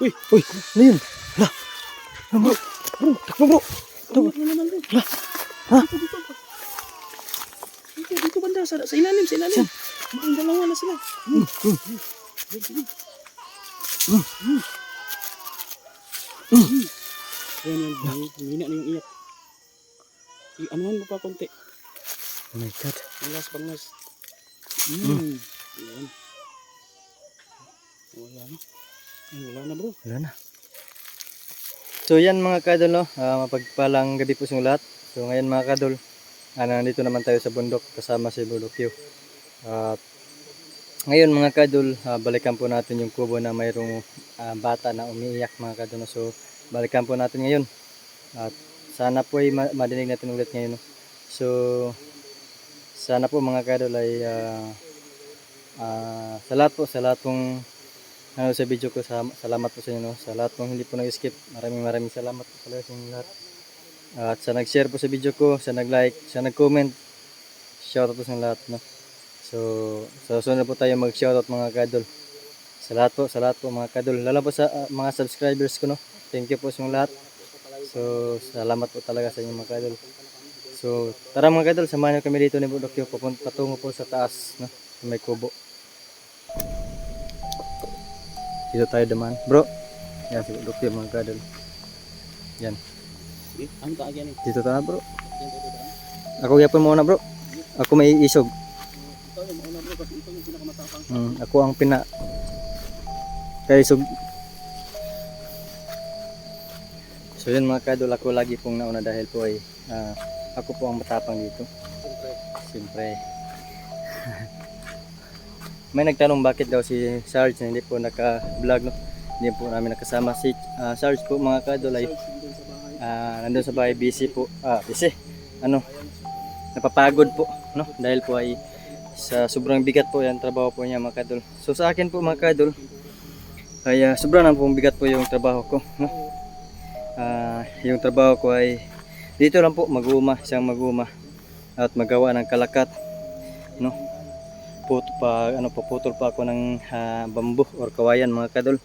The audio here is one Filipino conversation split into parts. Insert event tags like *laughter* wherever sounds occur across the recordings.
Uy, Uy, ano yun? Hala. Ano bro? Bro, takbo bro. Ito, ano? Hala. Ha? Dito, dito. Banda, sa, sa ilalim, sa ilalim. Mukhang dalawa na sila. Hmm, hmm. Yan, yan. Hina na yung iyak. I-anuhan mo pa konti. Oh my God. Pangas, pangas. Mm. Yan. Wala na. Wala na bro. Wala na. So yan mga kadol, no? Ah, mapagpalang gabi po sa lahat. So ngayon mga kadol, ah, nandito naman tayo sa bundok kasama si Budokyo. At ngayon mga kadol, ah, balikan po natin yung kubo na mayroong ah, bata na umiiyak mga kadol. no? So balikan po natin ngayon. At sana po ay ma- madinig natin ulit ngayon. no? So sana po mga kadol ay ah, ah, sa lahat po, sa lahat pong ano sa video ko sa, salamat po sa inyo no? sa lahat ng hindi po nag-skip. Maraming maraming salamat po talaga sa inyo lahat. At sa nag-share po sa video ko sa nag-like sa nag-comment shoutout po sa lahat no? so sa susunod po tayo mag-shoutout mga kadol sa lahat po sa lahat po mga kadol lalo po sa ah, mga subscribers ko no? Thank you po sa lahat. So salamat po talaga sa inyo mga kadol so tara mga kadol samahan niyo kami dito ni Budokyo patungo po sa taas no? may kubo dito tayo daman. Bro, yan si Dokyo mga kadol. Yan. Eh, ang taagyan eh. Dito tayo bro. Ako yapon muna bro. Ako may isog. Ikaw yung mauna bro kasi yung pinakamatapang. Mm, ako ang pina kay isog. So yun mga kadol, ako lagi pong nauna dahil po ay ah, ako po ang matapang dito. Siyempre. Siyempre. May nagtanong bakit daw si Sarge na hindi po naka-vlog no. Hindi po namin nakasama si ah, Sarge po mga kadol ay. Ah, nandun sa bahay busy po. Ah, busy. Ano? Napapagod po, no? Dahil po ay sa sobrang bigat po yan trabaho po niya mga kadol. So sa akin po mga kadol, ay ah, sobrang na pong bigat po yung trabaho ko, no? Ah, yung trabaho ko ay dito lang po maguma, siyang maguma at magawa ng kalakat, no? Puto pa, ano po, putol pa ako ng ah, bambu or kawayan mga kadol.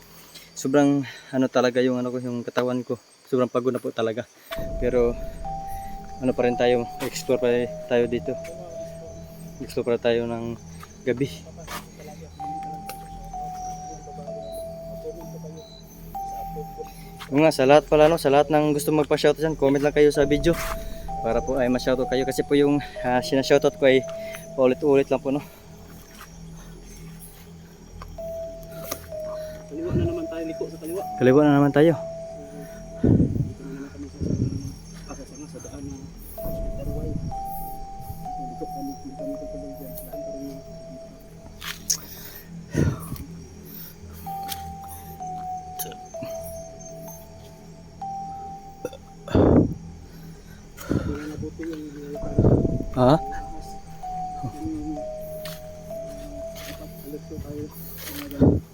Sobrang ano talaga yung ano ko, yung katawan ko. Sobrang pagod na po talaga. Pero ano pa rin tayo explore pa tayo dito. Explore pa tayo ng gabi. Yung nga sa lahat pala no sa lahat ng gusto magpa-shoutout dyan comment lang kayo sa video para po ay ma-shoutout kayo. Kasi po yung uh, sinashoutout ko ay paulit-ulit lang po no na buti yung nilalakad. ha Ahas.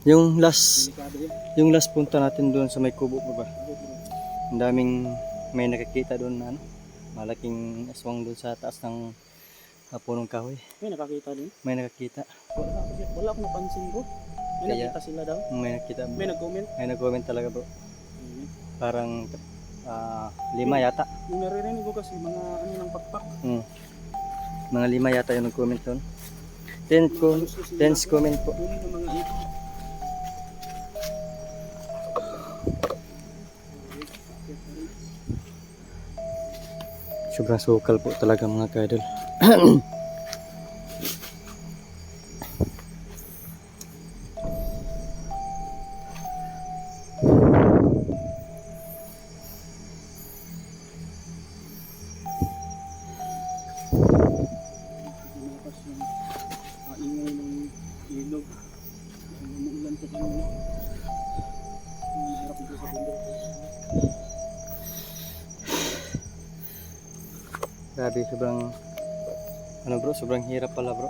Yung tayo last. Yung last punta natin doon sa may kubo pa ba bro. Ang daming may nakakita doon na ano, malaking aswang doon sa taas ng uh, punong kahoy. May nakakita din. May nakakita. Wala wala akong napansin bro. May Kaya- nakita sila daw. May nakita. May nag-comment. May nag-comment talaga bro. Mhm. Parang ah, lima yata. Yung naririnig ko kasi mga ano ng pakpak. Hmm. Mga lima yata yung nag-comment doon. Ten, com tens comment po. Huli ng mga ito. Sobrang sukal po talaga mga kadol. *clears throat* Grabe, sobrang ano bro, sobrang hirap pala bro.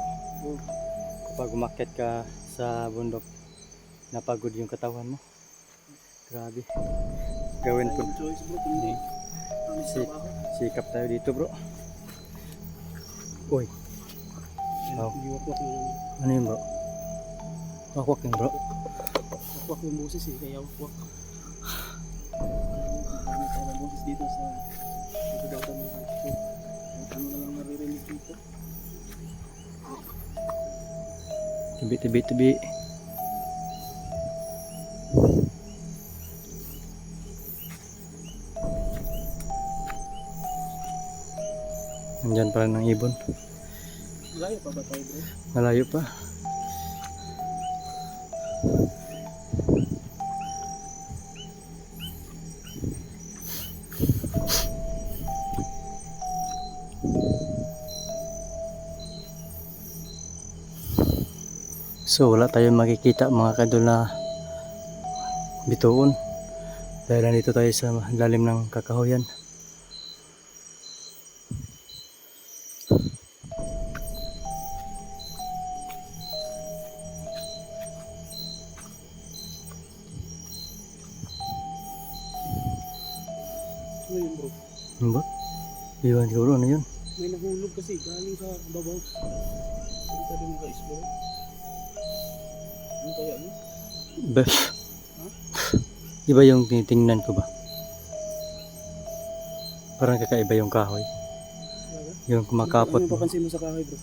Kapag umakyat ka sa bundok, napagod yung katawan mo. Grabe. Gawin po. tayong choice bro kung hindi kami sa Si- trabaho. Sikap tayo dito bro. Uy, Oh. Ano yun bro? Wakwak yun bro. Wakwak yung boses eh, kaya wakwak. Dito sa Tibi, tibi, tibi. Nandyan pala ng ibon. Malayo pa ba tayo bro? Malayo pa. So wala tayong makikita mga kadol na bituon. Dahil nandito tayo sa lalim ng kakahoyan. Iba yung tinitingnan ko ba? Parang kakaiba yung kahoy. Yung kumakapot Ano mo. papansin mo sa kahoy bro?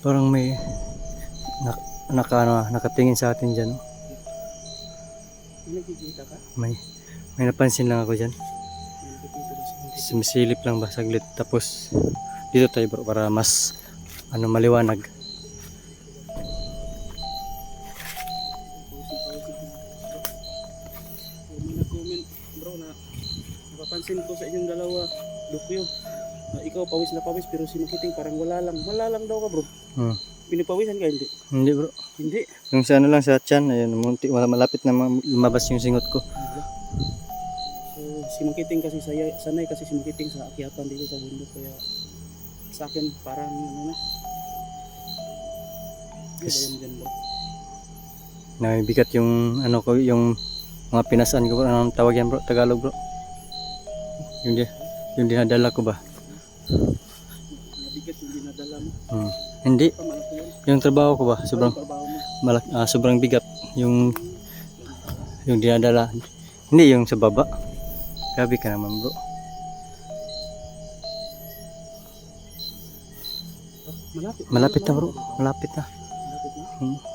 Parang may nak, naka, ano, nakatingin sa atin dyan. no? Nakikita ka? May, may napansin lang ako dyan. Sumisilip lang ba saglit. Tapos dito tayo bro para mas ano maliwanag. Pero si Makiting parang wala lang. Wala lang daw ka bro. Hmm. Pinipawisan ka hindi? Hindi bro. Hindi. Yung sa ano lang sa chan, ayun, munti, wala malapit na ma- lumabas yung singot ko. So, si Makiting kasi saya, sanay kasi si Makiting sa akyatan dito sa bundok kaya sa akin parang ano na. Ano Yes. dyan bro? Nabibigat yung ano ko, yung mga pinasaan ko. Anong tawag yan bro? Tagalog bro. Yung, di, yung dinadala ko ba? Mo. Hmm. Hindi. Malaki yun. Yung trabaho ko ba? Sobrang, malak, ah, sobrang bigat. Yung, yung dinadala. Hindi yung sa baba. Grabe ka naman bro. Ah, malapit. Malapit na bro. Malapit na. Malapit na. Hmm.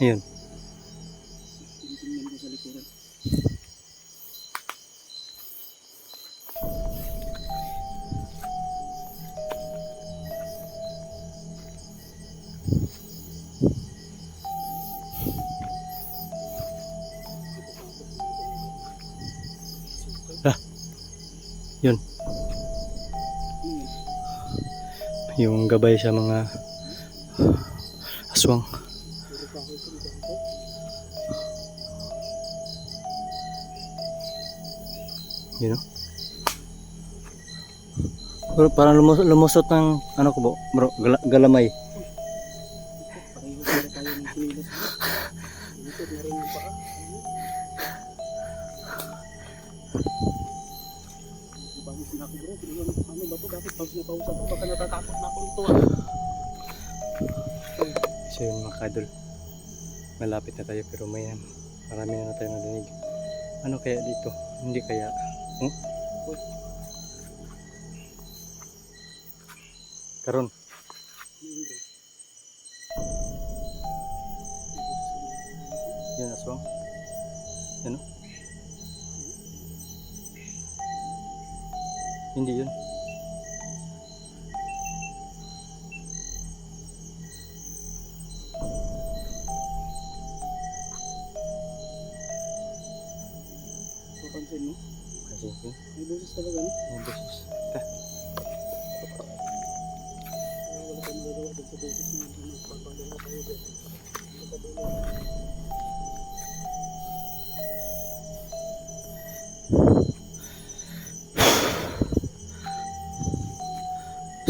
Ayun. Likuran. Yun. Yung gabay sa mga aswang. You know? Pero parang lumus- lumusot ng ano ko bro, bro gala- galamay. Malapit na tayo pero may marami na tayo nadinig. Ano kaya dito? Hindi kaya hmm? Karon, Hindi, bro. yun aswang. Ano? Hindi yun.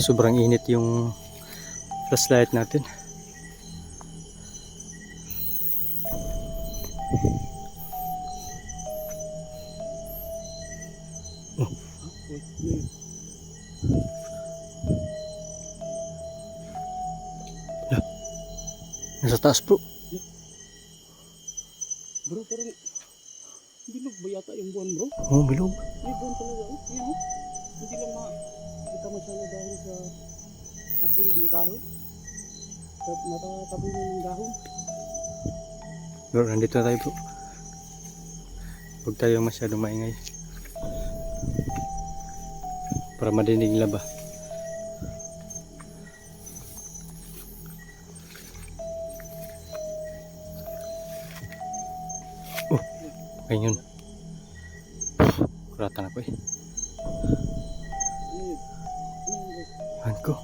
Sobrang init yung flashlight natin. Yun? Nasa taas bro. Bro, nandito na tayo bro. Huwag tayo masyadong maingay. Para madinig nila ba? Oh, ayun. Kuratan ako eh. Ano yun? Ano yun bro? Ahan ko.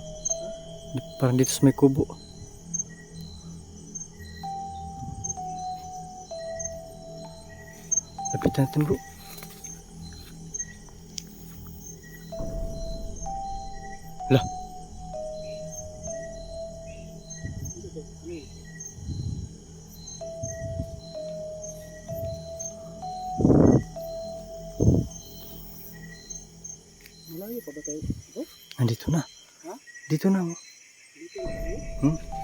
Parang dito sa may kubo. Lapit natin bro. Lah? Malayo pa ba tayo? Nandito na. Ha? Dito na. oh. dito na? Hmm?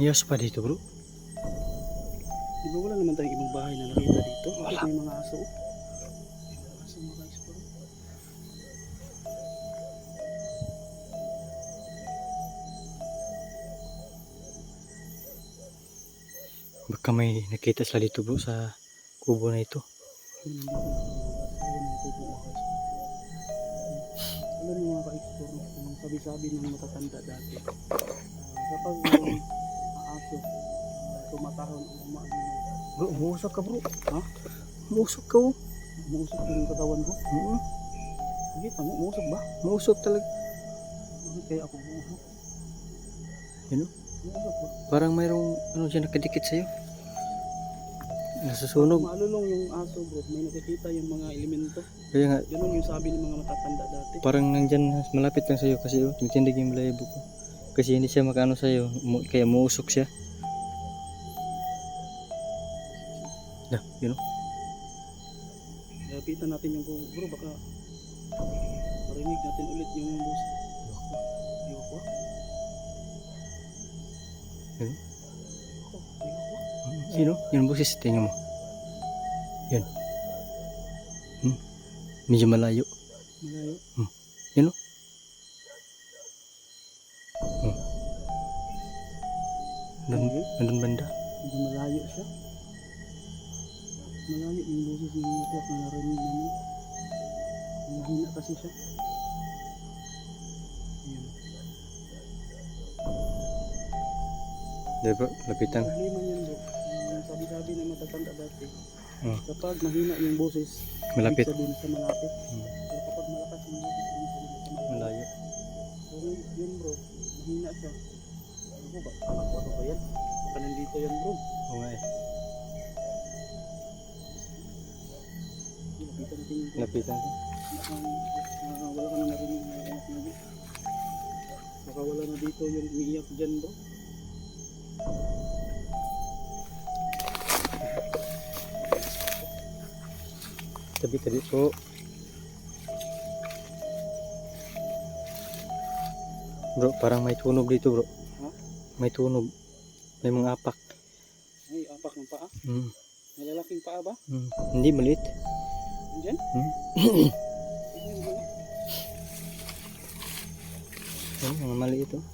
May aso pa dito bro. Di ba wala naman tayong ibang bahay na nakita dito? Wala. May mga aso. May mga aso mga guys bro. Baka may nakita sila dito bro sa kubo na ito. Alam mo mga ka-explore, sabi-sabi ng matatanda dati. ah, kapag tumatahon o umaano, Bro, umuusok ka bro. Ha? Umuusok ka oh. umuusok yung katawan ko. Mhm. Nakita mo, umuusok ba? Umuusok talaga. Bakit kaya ako umuusok? Yun oh. Umuusok ba? Parang mayroong ano dyan nakadikit sa'yo. Nasusunog. Maalulong yung aso bro, may nakikita yung mga elemento. Kaya nga, Ganun yung sabi ng mga matatanda dati. parang nandyan malapit lang sa'yo kasi oh, tumitindig yung balayibo ko. Kasi hindi siya makano sa'yo, umu- kaya muusok siya. Dah, yun oh. Lapitan natin yung bro, baka marinig natin ulit yung bus. Ayoko ko. Sino? Yung boses, tingnan mo. Yan. Hmm. Medyo malayo. Malayo. Yun lapitan. Problema. Ang sabi-sabi ng matatanda dati. Hmm. Kapag mahina yung boses, Malapit. sabihin sa malapit. Hmm. Pero kapag malakas yung boses, sa malayo. Malayo. So yun bro, mahina siya. Ano ba? Anak ko ano ba yan? Baka nandito yan bro. Oo nga eh. Lapitan natin. Lapitan. Baka ah, wala ka na narinig na anak na bro. Baka wala na dito yung umiiyak dyan bro. Tabi-tabi po. Bro, parang may tunog dito bro. Ha? May tunog. May mga apak. Ay, apak ng paa. Hmm. May lalaking paa ba? Hmm. Hindi maliit. Mo nga. Ayun, mga maliit oh.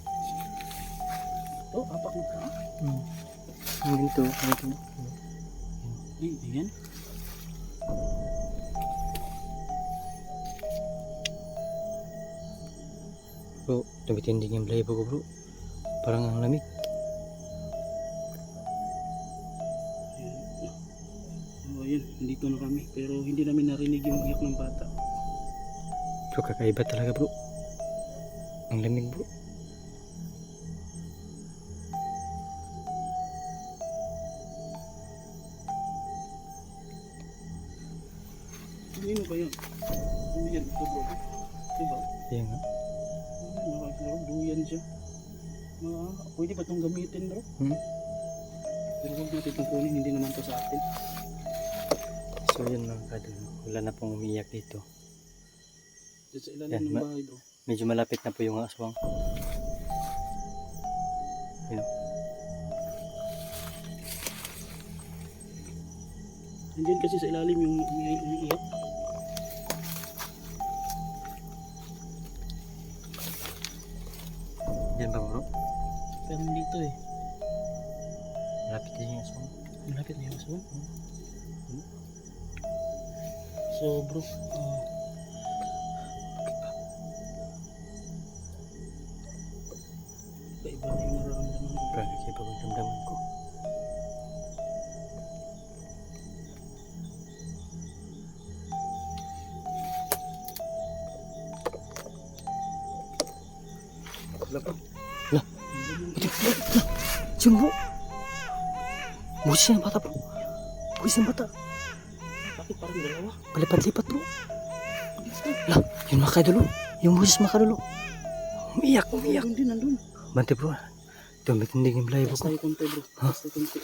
Ito, apak ng paa. Hmm. Yung Dito, dito. Ay, ayan. Bro, tumitindig yung blaybo ko bro. Parang ang lamig. Ayan. Oh, ayan. Nandito na kami. Pero hindi namin narinig yung iyak ng bata. Bro, kakaiba talaga bro. Ang lamig bro. Ano ba yun? Duyan ito bro. Diba? Yan nga. Duyan siya. Ah, pwede ba itong gamitin bro? Hmm? Pero huwag natin itong kunin, hindi naman to sa atin. So yun mga kadol. Wala na pong umiiyak dito. Diyan sa ilalim Yan, ng ma- bahay bro. Medyo malapit na po yung aswang. Yun. Nandiyan kasi sa ilalim yung umi- umiiyak. Yan ba bro? Pero dito eh. Malapit na yung aswang. Malapit na yung aswang. Hmm? So bro, ah, iba-iba na yung nararamdaman ko. Grabe kayo pagdamdaman ko. Busis ng bata bro. Busis ng bata. Bakit parang dalawa? Palipat-lipat bro. Lah, yun mga kadolo. Yung busis mga kadolo. Umiyak, umiyak. Nandun nandun. Bante bro. Tumitindig yung Taas ko. tayo konti bro. Taas tayo konti.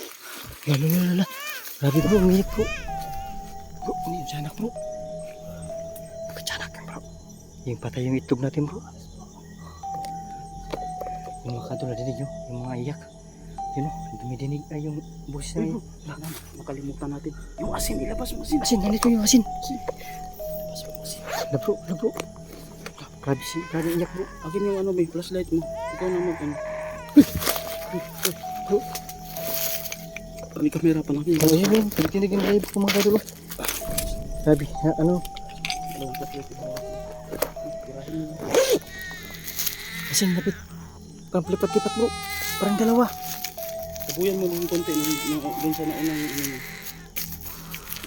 Lala. Grabe bro, umiyak bro. Bro, ano yung tiyanak bro? Pagkatiyanak yan bro. Yung patay yung itlog natin bro. Yung mga kadol, nadinig nyo? Yung mga iyak. Yun o, dumidinig ay yung busis na yun. nakalimutan natin. Yung asin, ilabas mo asin. Asin, nandito yung asin. Ilabas mo asin. Na bro, na bro. Grabe si, grabe iyak bro. Akin yung ano ba, flashlight mo. Ikaw na mag ano. Bro, May kamera pa lang. ano yun yun? Tumitindig yung live ko mga kadol. Grabe, ano? Asin, lapit. Parang lipat-lipat bro. Parang dalawa. Tabuyan mo ng konti nung, nung, dun sa naunang ano.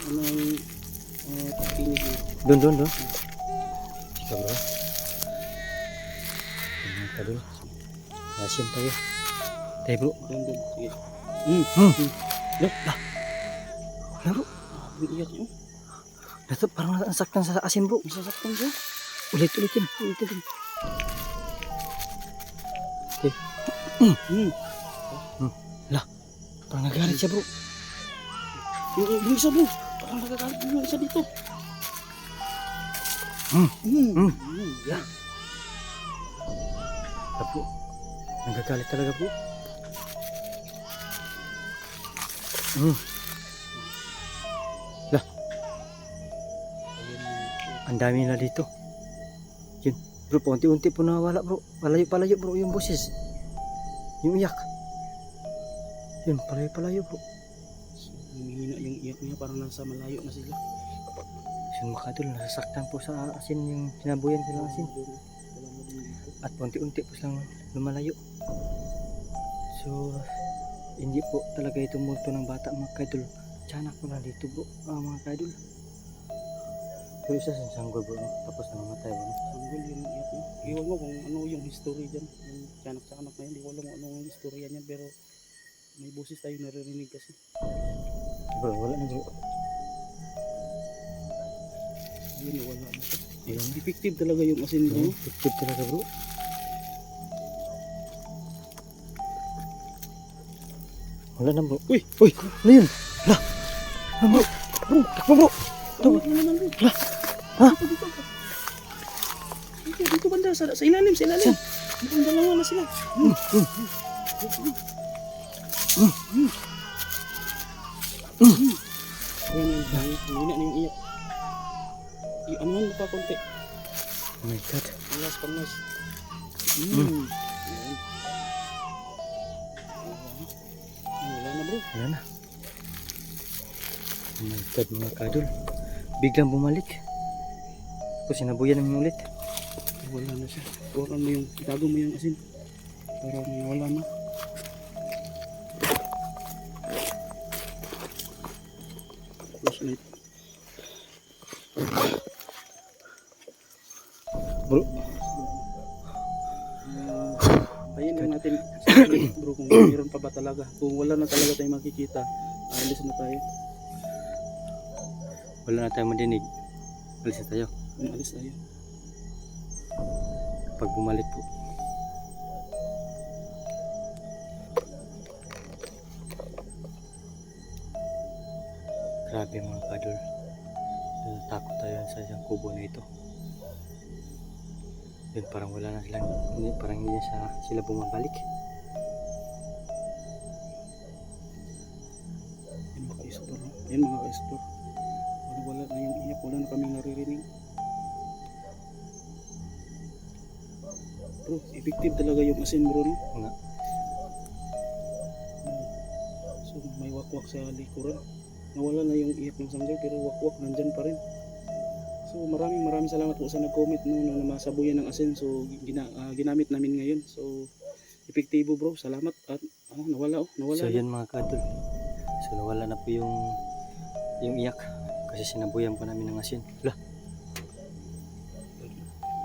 Anong uh, tinig mo. Doon, doon, doon. Sige bro. Ano ka doon? Asin tayo. Tayo bro. Doon, doon. Sige. Hmm. Hmm. Hmm. Lah. Lah bro. Ah, iyak mo. Nato, parang nasaktan sa asin bro. Masasaktan siya. Ulit, ulitin. Ulitin. Okay. Hmm. Parang nagalit siya bro. Yung, yung isa bro. Parang nagagalit yung isa dito. Hmm. Hmm. Hmm. Hmm. Yan. Ah, bro. Nagagalit talaga bro. Hmm. Ang dami na dito. Yun. Bro, paunti-unti po nawawala bro. Palayo-palayo bro yung boses. Yung iyak. Yun, palayo-palayo bro. Humihina yung iyak niya. Parang nasa malayo na sila. Yun mga kadol, nasasaktan po sa asin yung sinabuyan ng asin. At paunti-unti po silang lumalayo. So, hindi po talaga ito multo ng bata mga kadol. Tiyanak po na dito bro, ah, mga kadol. Pero isa sa sanggol bro, tapos namamatay bro. no? Sanggol yung iyak niya. Iwan mo kung ano yung history dyan. Yung kanak sa anak na yun. Hindi ko alam kung ano yung istorya niyan. Pero may boses tayo naririnig kasi. Bro, wala na bro. Yun, wala na siya. Ayun. Effective talaga yung asin Bro. Effective talaga bro. Wala na bro. Uy! Uy! Ano yun? La! Ano bro? Bro! Takbo bro! Ito, wala! Ha? Dito banda. Sa, sa ilalim, sa ilalim. Dito, ang dalawa na sila. Hmm. Hmm. Hmm. Hmm. Ayan, ayan. Hindi na yung iyak. I- ano man pa konti. Oh my god. Hmm. Ayan. Wala na. Wala na bro. Wala na. Oh my God mga kadol. Biglang bumalik. Tapos sinabuyan namin ulit. Wala na siya. Huwakan mo yung, itago mo yung asin. Para wala na. Bro, Ah, *sighs* ayun lang natin bro kung mayroon pa ba talaga. Kung wala na talaga tayong makikita, alis na tayo. wala na tayong madinig. Alis na tayo. Alis tayo. Pag bumalik Yun, parang wala na silang, hindi, parang hindi na siya, sila bumabalik. Yan mga ka-explore. no? Yan mga ka-explore. Wala, wala na yung iyak. Wala na kaming naririnig. Bro, effective talaga yung asin bro. No? Nga, So may wakwak sa likuran. Nawala na yung iyak ng sanggol pero wakwak nandyan pa rin. So maraming maraming salamat po sa nag-comment no, no, na masabuyan ng asin. So gina, ah, ginamit namin ngayon. So epektibo bro. Salamat at ah, nawala oh, nawala. so na. yan mga kadol. So nawala na po yung, yung iyak. Kasi sinabuyan po namin ng asin. Lah,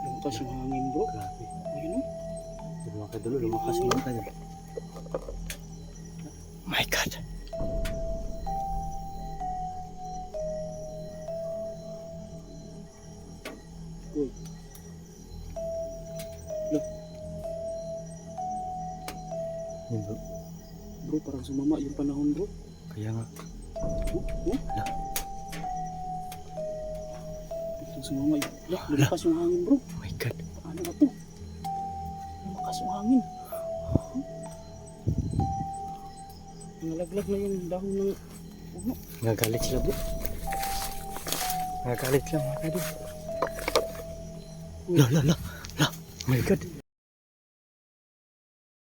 Lumakas yung hangin bro. grabe. Ayun oh. Mga kadol, lumakas yung kadol. My God. Uy. Look, Yun bro. bro parang sumama yung panahon bro. Kaya nga, Oh, oh. Ala. Parang sumama yung... Lah, lumakas yung hangin bro. oh my God. Paano na to? Lumakas yung hangin. Nalaglag na yung dahon ng puno. Nagagalit sila bro. Nagagalit lang mga kadol. La la la la. Oh my God.